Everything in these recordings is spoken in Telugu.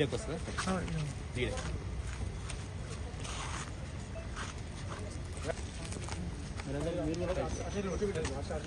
ఈడకి వస్తుందా ఈడే స్టార్ట్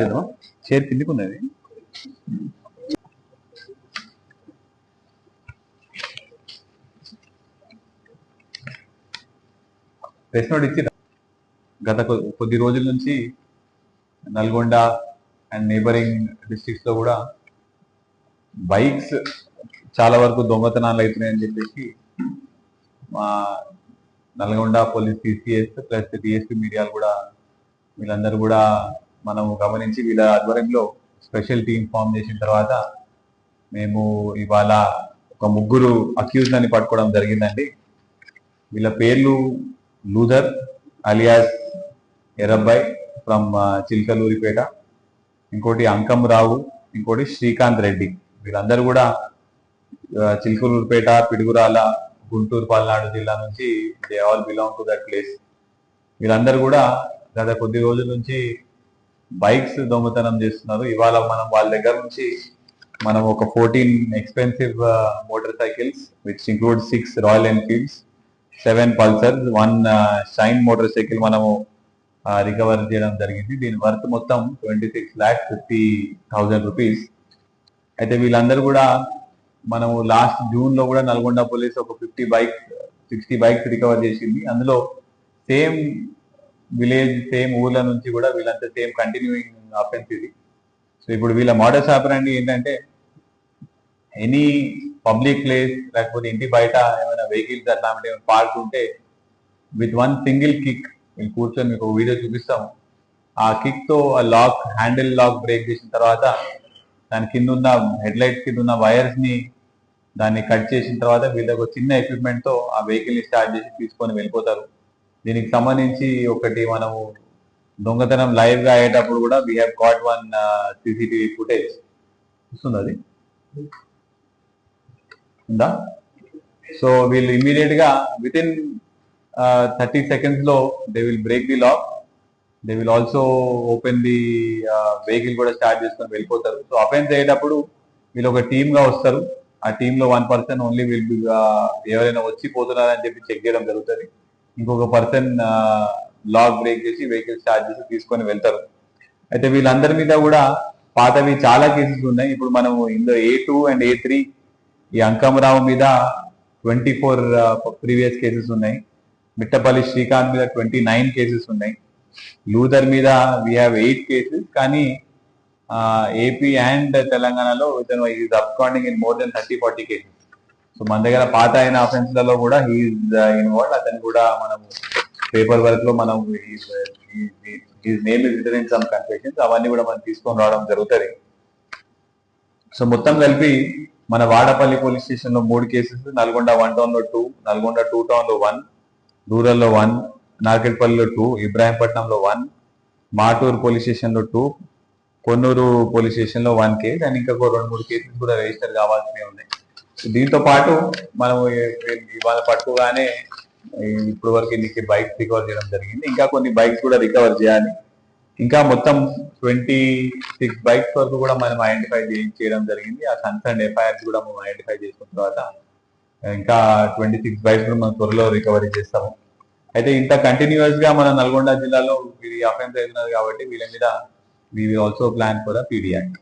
చేద్దాం చైర్ కిందికి ఉన్నది? ప్రెస్ నోట్ ఇచ్చి గత కొద్ది రోజుల నుంచి నల్గొండ అండ్ నేబరింగ్ డిస్ట్రిక్ట్స్లో కూడా బైక్స్ చాలా వరకు దొంగతనాలు అవుతున్నాయని చెప్పేసి మా Nalgonda police TCS plus DSP మీడియాలు కూడా వీళ్ళందరూ కూడా మనం గమనించి వీళ్ళ ఆధ్వర్యంలో స్పెషల్ టీం ఫామ్ చేసిన తర్వాత మేము ఇవాళ ఒక ముగ్గురు అక్యూజ్ అని పట్టుకోవడం జరిగిందండి. వీళ్ళ పేర్లు Luther alias Errabbai from Chilakaluripet. ఇంకోటి అంకం రావు ఇంకోటి శ్రీకాంత్ రెడ్డి. వీళ్ళందరూ కూడా చిల్కలూరిపేట పిడుగురాల గుంటూరు పల్నాడు జిల్లా నుంచి they all belong to that place. వీళ్ళందరూ కూడా గత కొద్ది రోజుల నుంచి బైక్స్ దొంగతనం చేస్తున్నారు. ఇవాళ మనం వాళ్ళ దగ్గర నుంచి మనం ఒక fourteen expensive motorcycles which include six Royal Enfields seven Pulsars one Shine motorcycle మనము రికవర్ చేయడం జరిగింది. దీని వర్త్ మొత్తం twenty six lakh fifty thousand rupees. అయితే వీళ్ళందరూ కూడా మనము లాస్ట్ జూన్లో కూడా నల్గొండ పోలీస్ ఒక fifty bike sixty bikes recover చేసింది. అందులో సేమ్ విలేజ్ సేమ్ ఊర్ల నుంచి కూడా వీళ్ళంతా సేమ్ కంటిన్యూయింగ్ అఫెన్స్ ఇది. సో ఇప్పుడు వీళ్ళ మోడల్స్ ఆపరండి ఏంటంటే ఎనీ పబ్లిక్ ప్లేస్ లేకపోతే ఇంటి బయట ఏమైనా వెహికల్స్ అట్లాంటి ఏమైనా పార్క్ ఉంటే విత్ వన్ సింగిల్ కిక్ మేము కూర్చొని మీకు వీడియో చూపిస్తాం ఆ కిక్తో ఆ లాక్ హ్యాండిల్ లాక్ బ్రేక్ చేసిన తర్వాత దాని కింద ఉన్న హెడ్ లైట్స్ కింద ఉన్న వైర్స్ని దాన్ని కట్ చేసిన తర్వాత వీళ్ళకి ఒక చిన్న ఎక్విప్మెంట్తో ఆ వెహికల్ని స్టార్ట్ చేసి తీసుకొని వెళ్ళిపోతారు. దీనికి సంబంధించి ఒకటి మనము దొంగతనం లైవ్గా అయ్యేటప్పుడు కూడా we have got one CCTV footage వస్తుంది అది ఉందా? సో వీళ్ళు ఇమీడియట్గా విత్ ఇన్ థర్టీ సెకండ్స్లో they will break the lock they will also open the vehicle కూడా స్టార్ట్ చేసుకొని వెళ్ళిపోతారు. సో అఫెన్స్ అయ్యేటప్పుడు వీళ్ళు ఒక టీమ్గా వస్తారు. ఆ టీమ్లో వన్ పర్సన్ ఓన్లీ వీల్ ఎవరైనా వచ్చి పోతున్నారని చెప్పి చెక్ చేయడం జరుగుతుంది. ఇంకొక పర్సన్ లాక్ బ్రేక్ చేసి వెహికల్ స్టార్ట్ చేసి తీసుకొని వెళ్తారు. అయితే వీళ్ళందరి మీద కూడా పాతవి చాలా కేసెస్ ఉన్నాయి. ఇప్పుడు మనం ఇందులో A two and A three ఈ అంకమరావు మీద ట్వంటీ ఫోర్ ప్రీవియస్ కేసెస్ ఉన్నాయి. మిట్టపల్లి శ్రీకాంత్ మీద ట్వంటీ నైన్ కేసెస్ ఉన్నాయి. లూథర్ మీద వీ హ్యావ్ ఎయిట్ కేసెస్ కానీ ఏపీ అండ్ తెలంగాణలో ఇతను is absconding in more than thirty forty cases so మన దగ్గర పాత అయిన అఫెన్స్లలో కూడా హీఈస్ ఇన్వాల్వ్ uh, అతను కూడా మనం పేపర్ వర్క్లో మనం name is return in some confessions అవన్నీ కూడా మనం తీసుకొని రావడం జరుగుతుంది. సో మొత్తం కలిపి మన వాడపల్లి పోలీస్ స్టేషన్లో మూడు కేసెస్ నల్గొండ వన్ టౌన్లో టూ నల్గొండ టూ టౌన్లో వన్ రూరల్లో వన్ నార్కెట్పల్లిలో టూ ఇబ్రాహీంపట్నంలో వన్ మాటూరు పోలీస్ స్టేషన్లో టూ కొన్నూరు పోలీస్ స్టేషన్లో వన్ కేసు అండ్ ఇంకా రెండు మూడు కేసెస్ కూడా రిజిస్టర్ కావాల్సినవి ఉన్నాయి. దీంతో పాటు మనం ఇవాళ పట్టుకోగానే ఇప్పుడు వరకు ఇన్ని బైక్స్ రికవర్ చేయడం జరిగింది. ఇంకా కొన్ని బైక్స్ కూడా రికవర్ చేయాలి. ఇంకా మొత్తం ట్వంటీ సిక్స్ బైక్స్ వరకు కూడా మనం ఐడెంటిఫై చేయడం జరిగింది. ఆ కన్సర్న్ ఎఫ్ఐఆర్స్ కూడా మనం ఐడెంటిఫై చేసుకున్న తర్వాత ఇంకా ట్వంటీ సిక్స్ బైక్స్ కూడా మనం త్వరలో రికవరీ చేస్తాము. అయితే ఇంత కంటిన్యూస్గా మన నల్గొండ జిల్లాలో ఇది అఫెన్స్ అవుతున్నది కాబట్టి వీళ్ళ మీద we also plan for the PD act